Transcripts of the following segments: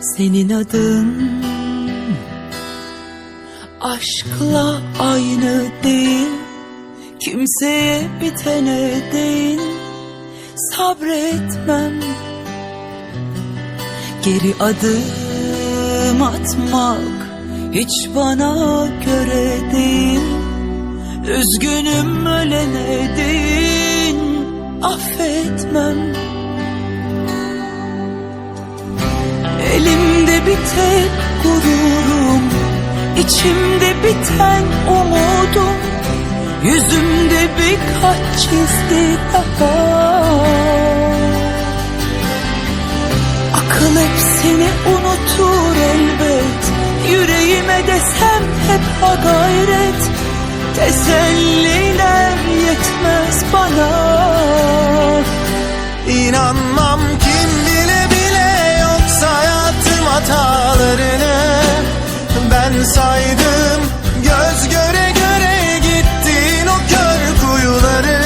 Senin adın Aşkla aynı değil Kimseye bitene değil. Sabretmem Geri adım atmak Hiç bana göre değil. Üzgünüm ölene değil Affetmem Elimde bir tek gururum içimde biten umudum Yüzümde birkaç çizgi daha Akıl hepsini unutur elbet Yüreğime desem hep ha gayret Teselliler yetmez saydım göz göre göre gittin o kör kuyuları.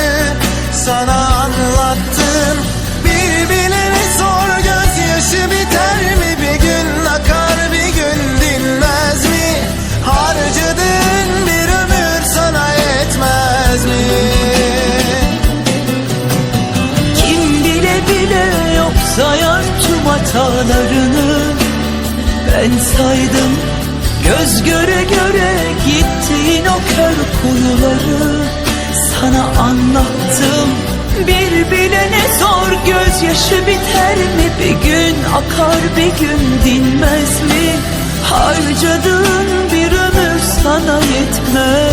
Sana anlattım bir bileni sor gözyaşı biter mi? Bir gün akar bir gün dinmez mi? Harcadığın bir ömür sana yetmez mi? Kim bile bile yok sayar tüm hatalarını. Ben saydım göz göre göre gittiğin o kör kuyuları Sana anlattım. Bir bilene sor gözyaşı biter mi? Bir gün akar bir gün dinmez mi? Harcadığın bir ömür sana yetmez